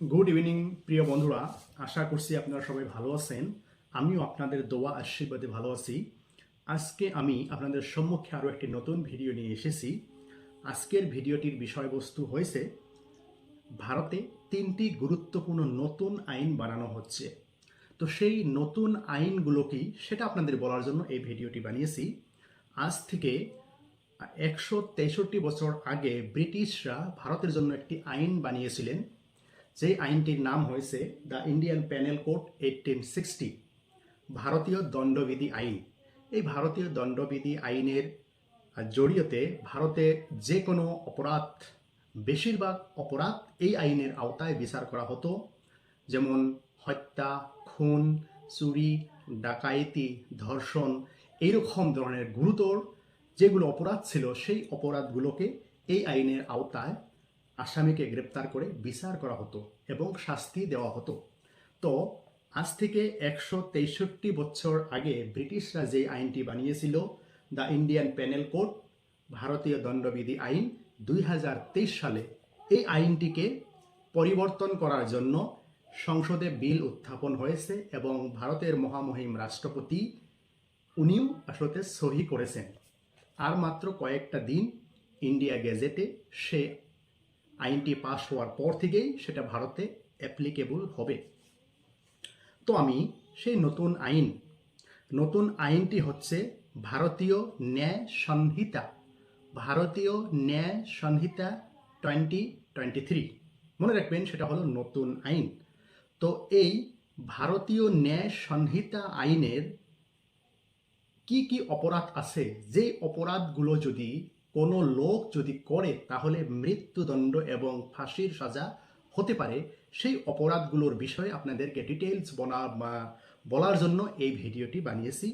Good evening প্রিয় বন্ধুরা। আশা করছি আপনারা সবাই ভালো আছেন। আমিও আপনাদের দোয়া আশীর্বাদে ভালো আছি। আজকে আমি আপনাদের সম্মুখে আরও একটি নতুন ভিডিও নিয়ে এসেছি। আজকের ভিডিওটির বিষয়বস্তু হয়েছে, ভারতে তিনটি গুরুত্বপূর্ণ নতুন আইন বানানো হচ্ছে। তো সেই নতুন আইনগুলো কি সেটা আপনাদের বলার জন্য এই ভিডিওটি বানিয়েছি। আজ থেকে একশো তেষট্টি বছর আগে ব্রিটিশরা ভারতের জন্য একটি আইন বানিয়েছিলেন। যে আইনটির নাম হয়েছে the Indian penal code eighteen sixty, ভারতীয় দণ্ডবিধি আইন। এই ভারতীয় দণ্ডবিধি আইনের জড়িয়তে ভারতে যে কোনো অপরাধ, বেশিরভাগ অপরাধ এই আইনের আওতায় বিচার করা হতো। যেমন হত্যা, খুন, চুরি ডাকাইতি ধর্ষণ এইরকম ধরনের গুরুতর যেগুলো অপরাধ ছিল সেই অপরাধগুলোকে এই আইনের আওতায় আসামিকে গ্রেপ্তার করে বিচার করা হতো এবং শাস্তি দেওয়া হতো। তো, আজ থেকে একশো তেষট্টি বছর আগে ব্রিটিশরা যে আইনটি বানিয়েছিল, দ্য ইন্ডিয়ান প্যানেল কোড, ভারতীয় দণ্ডবিধি আইন দুই হাজার তেইশ সালে, এই আইনটিকে পরিবর্তন করার জন্য সংসদে বিল উত্থাপন হয়েছে এবং ভারতের মহামহিম রাষ্ট্রপতি উনিও আসলে সহি করেছেন। আর মাত্র কয়েকটা দিন ইন্ডিয়া গেজেটে সে আইনটি পাশ হওয়ার পর থেকেই সেটা ভারতে অ্যাপ্লিকেবল হবে। তো আমি সেই নতুন আইন, নতুন আইনটি হচ্ছে ভারতীয় ন্যায় সংহিতা, ভারতীয় ন্যায় সংহিতা টোয়েন্টি টোয়েন্টি থ্রি মনে রাখবেন সেটা হলো নতুন আইন। তো এই ভারতীয় ন্যায় সংহিতা আইনের কি কি অপরাধ আছে? যে অপরাধগুলো যদি কোনো লোক যদি করে, তাহলে মৃত্যুদণ্ড এবং ফাঁসির সাজা হতে পারে। সেই অপরাধগুলোর বিষয়ে আপনাদেরকে ডিটেলস বলা বলার জন্য এই ভিডিওটি বানিয়েছি।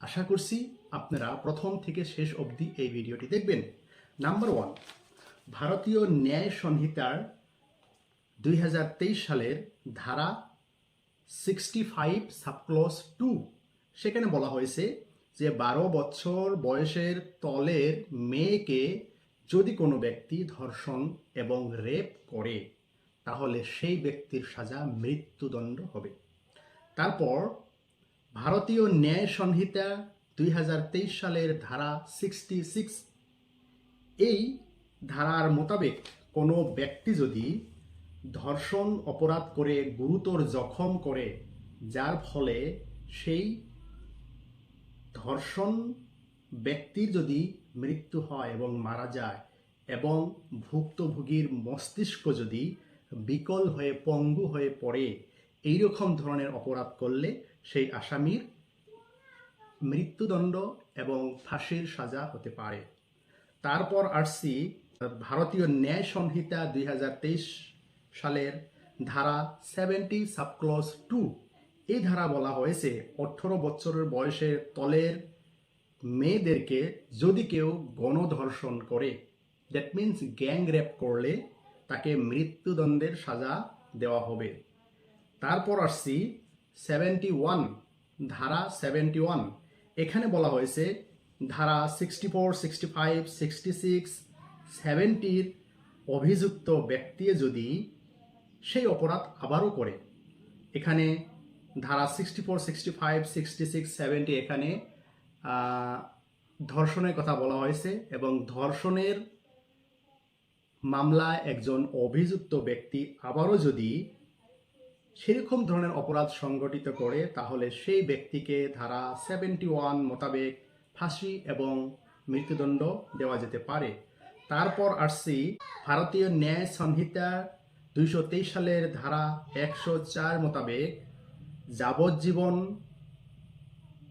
আশা করছি আপনারা প্রথম থেকে শেষ অবধি এই ভিডিওটি দেখবেন। নাম্বার ওয়ান ভারতীয় ন্যায় সংহিতার দুই হাজার তেইশ সালের ধারা সিক্সটি ফাইভ সাবক্লস টু সেখানে বলা হয়েছে যে বারো বছর বয়সের তলের মেয়েকে যদি কোনো ব্যক্তি ধর্ষণ এবং রেপ করে, তাহলে সেই ব্যক্তির সাজা মৃত্যুদণ্ড হবে। তারপর ভারতীয় ন্যায় সংহিতা দুই হাজার তেইশ সালের ধারা সিক্সটি সিক্স এই ধারার মোতাবেক কোনো ব্যক্তি যদি ধর্ষণ অপরাধ করে গুরুতর জখম করে, যার ফলে সেই ধর্ষণ ব্যক্তির যদি মৃত্যু হয় এবং মারা যায় এবং ভুক্তভোগীর মস্তিষ্ক যদি বিকল হয়ে পঙ্গু হয়ে পড়ে, এইরকম ধরনের অপরাধ করলে সেই আসামির মৃত্যুদণ্ড এবং ফাঁসির সাজা হতে পারে। তারপর আসছি ভারতীয় ন্যায় সংহিতা দুই হাজার তেইশ সালের ধারা সেভেন্টি সাবক্লস টু এই ধারা বলা হয়েছে অঠেরো বছরের বয়সের তলের মেয়েদেরকে যদি কেউ গণধর্ষণ করে দ্যাট মিন্স গ্যাং র্যাপ করলে তাকে মৃত্যুদণ্ডের সাজা দেওয়া হবে। তারপর আসছি সেভেন্টি ওয়ান ধারা সেভেন্টি ওয়ান এখানে বলা হয়েছে, ধারা sixty four sixty five sixty six সেভেন্টির অভিযুক্ত ব্যক্তি যদি সেই অপরাধ আবারও করে। এখানে ধারা sixty four sixty five sixty six seventy এখানে ধর্ষণের কথা বলা হয়েছে এবং ধর্ষণের মামলায় একজন অভিযুক্ত ব্যক্তি আবারও যদি সেরকম ধরনের অপরাধ সংগঠিত করে, তাহলে সেই ব্যক্তিকে ধারা সেভেন্টি ওয়ান মোতাবেক ফাঁসি এবং মৃত্যুদণ্ড দেওয়া যেতে পারে। তারপর আসছি ভারতীয় ন্যায় সংহিতা দুইশো তেইশ সালের ধারা একশো চার মোতাবেক যাবজ্জীবন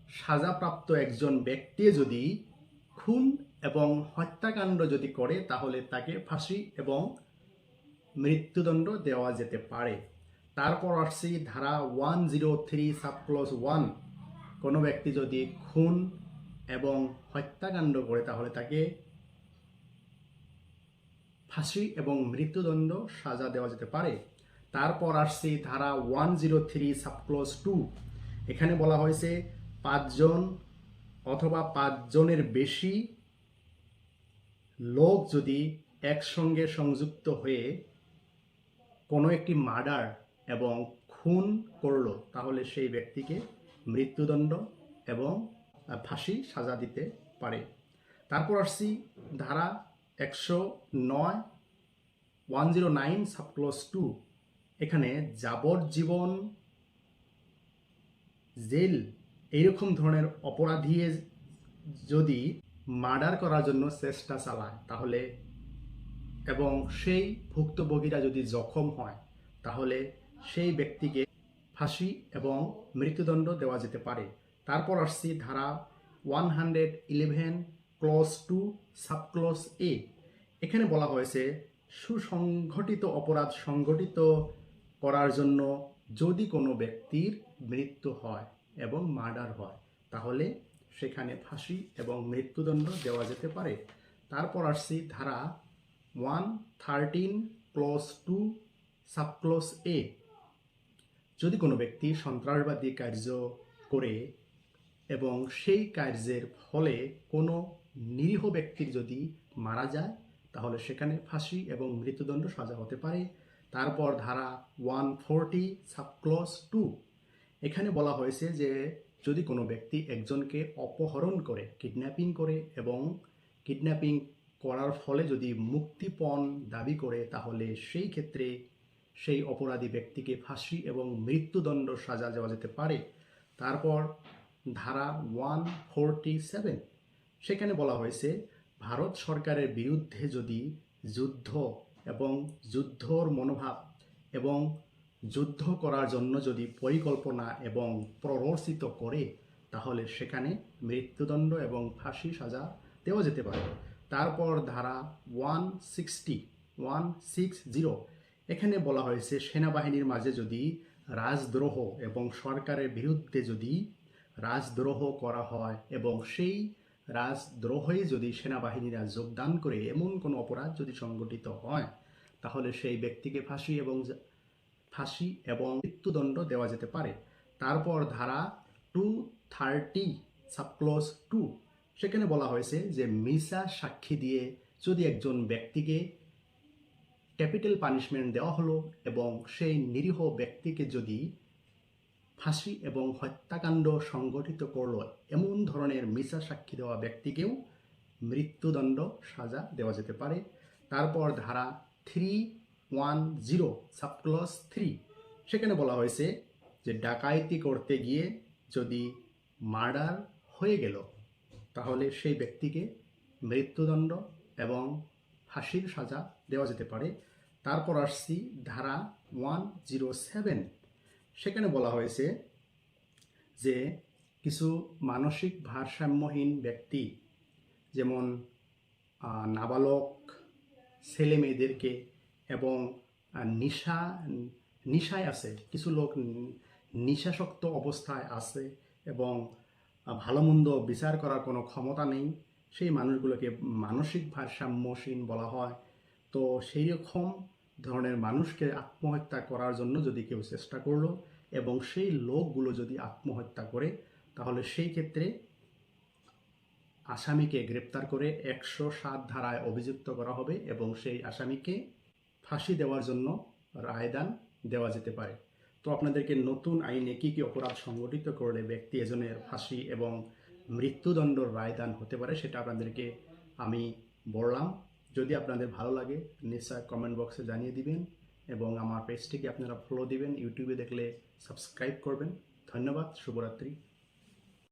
সাজাপ্রাপ্ত একজন ব্যক্তি যদি খুন এবং হত্যাকাণ্ড যদি করে, তাহলে তাকে ফাঁসি এবং মৃত্যুদণ্ড দেওয়া যেতে পারে। তারপর আসছি ধারা one zero three subclause one. কোনো ব্যক্তি যদি খুন এবং হত্যাকাণ্ড করে, তাহলে তাকে ফাঁসি এবং মৃত্যুদণ্ড সাজা দেওয়া যেতে পারে। তারপর আসছি ধারা one zero three subclause two এখানে বলা হয়েছে পাঁচজন অথবা পাঁচজনের বেশি লোক যদি একসঙ্গে সংযুক্ত হয়ে কোনো একটি মার্ডার এবং খুন করল, তাহলে সেই ব্যক্তিকে মৃত্যুদণ্ড এবং ফাঁসি সাজা দিতে পারে। তারপর আসছি ধারা একশো নয় one zero nine subclause two এখানে যাবজ্জীবন, জেল এইরকম ধরনের অপরাধী যদি মার্ডার করার জন্য চেষ্টা চালায়, তাহলে এবং সেই ভুক্তভোগীরা যদি জখম হয়, তাহলে সেই ব্যক্তিকে ফাঁসি এবং মৃত্যুদণ্ড দেওয়া যেতে পারে। তারপর আসছি ধারা one hundred eleven clause two subclause A. এখানে বলা হয়েছে সুসংগঠিত অপরাধ সংগঠিত করার জন্য যদি কোনো ব্যক্তির মৃত্যু হয় এবং মার্ডার হয়, তাহলে সেখানে ফাঁসি এবং মৃত্যুদণ্ড দেওয়া যেতে পারে। তারপর আসছি ধারা one thirteen clause two subclause A. যদি কোনো ব্যক্তি সন্ত্রাসবাদী কার্য করে এবং সেই কার্যের ফলে কোনো নিরীহ ব্যক্তির যদি মারা যায়, তাহলে সেখানে ফাঁসি এবং মৃত্যুদণ্ড সাজা হতে পারে। তারপর ধারা ওয়ান ফোরটি সাবক্লস টু। এখানে বলা হয়েছে যে, যদি কোনো ব্যক্তি একজনকে অপহরণ করে, কিডন্যাপিং করে এবং কিডন্যাপিং করার ফলে যদি মুক্তিপণ দাবি করে, তাহলে সেই ক্ষেত্রে সেই অপরাধী ব্যক্তিকে ফাঁসি এবং মৃত্যুদণ্ড সাজা দেওয়া যেতে পারে। তারপর ধারা ওয়ান ফোরটি সেভেন। সেখানে বলা হয়েছে, ভারত সরকারের বিরুদ্ধে যদি যুদ্ধ এবং যুদ্ধর মনোভাব এবং যুদ্ধ করার জন্য যদি পরিকল্পনা এবং প্ররোচিত করে, তাহলে সেখানে মৃত্যুদণ্ড এবং ফাঁসি সাজা দেওয়া যেতে পারে। তারপর ধারা one sixty one six zero এখানে বলা হয়েছে, সেনাবাহিনীর মাঝে যদি রাজদ্রোহ এবং সরকারের বিরুদ্ধে যদি রাজদ্রোহ করা হয় এবং সেই রাজদ্রোহে যদি সেনাবাহিনীরা যোগদান করে এমন কোনো অপরাধ যদি সংগঠিত হয়, তাহলে সেই ব্যক্তিকে ফাঁসি এবং ফাঁসি এবং মৃত্যুদণ্ড দেওয়া যেতে পারে। তারপর ধারা টু থার্টি সাবক্লোজ টু সেখানে বলা হয়েছে যে মিসা সাক্ষী দিয়ে যদি একজন ব্যক্তিকে ক্যাপিটাল পানিশমেন্ট দেওয়া হলো এবং সেই নিরীহ ব্যক্তিকে যদি ফাঁসি এবং হত্যাকাণ্ড সংগঠিত করল এমন ধরনের মিসা সাক্ষী দেওয়া ব্যক্তিকেও মৃত্যুদণ্ড সাজা দেওয়া যেতে পারে। তারপর ধারা three one zero subclause three সেখানে বলা হয়েছে যে ডাকাইতি করতে গিয়ে যদি মার্ডার হয়ে গেল, তাহলে সেই ব্যক্তিকে মৃত্যুদণ্ড এবং ফাঁসির সাজা দেওয়া যেতে পারে। তারপর আসছি ধারা ওয়ান জিরো সেভেন সেখানে বলা হয়েছে যে কিছু মানসিক ভারসাম্যহীন ব্যক্তি যেমন নাবালক ছেলে মেয়েদেরকে এবং নিশা নিশায় আছে কিছু লোক নিশাসক্ত অবস্থায় আছে এবং আহ, ভালো মন্দ বিচার করার কোনো ক্ষমতা নেই সেই মানুষগুলোকে মানসিক ভারসাম্যহীন বলা হয়। তো সেই রকম ধরনের মানুষকে আত্মহত্যা করার জন্য যদি কেউ চেষ্টা করল এবং সেই লোকগুলো যদি আত্মহত্যা করে, তাহলে সেই ক্ষেত্রে আসামিকে গ্রেপ্তার করে একশো সাত ধারায় অভিযুক্ত করা হবে এবং সেই আসামিকে ফাঁসি দেওয়ার জন্য রায়দান দেওয়া যেতে পারে। তো আপনাদেরকে নতুন আইনে কী কী অপরাধ সংগঠিত করলে ব্যক্তি এজনের ফাঁসি এবং মৃত্যুদণ্ড রায়দান হতে পারে সেটা আপনাদেরকে আমি বললাম। যদি আপনাদের ভালো লাগে নিশ্চয় কমেন্ট বক্সে জানিয়ে দিবেন এবং আমার পেজটিকে আপনারা ফলো দিবেন। ইউটিউবে দেখলে সাবস্ক্রাইব করবেন। ধন্যবাদ, শুভরাত্রি।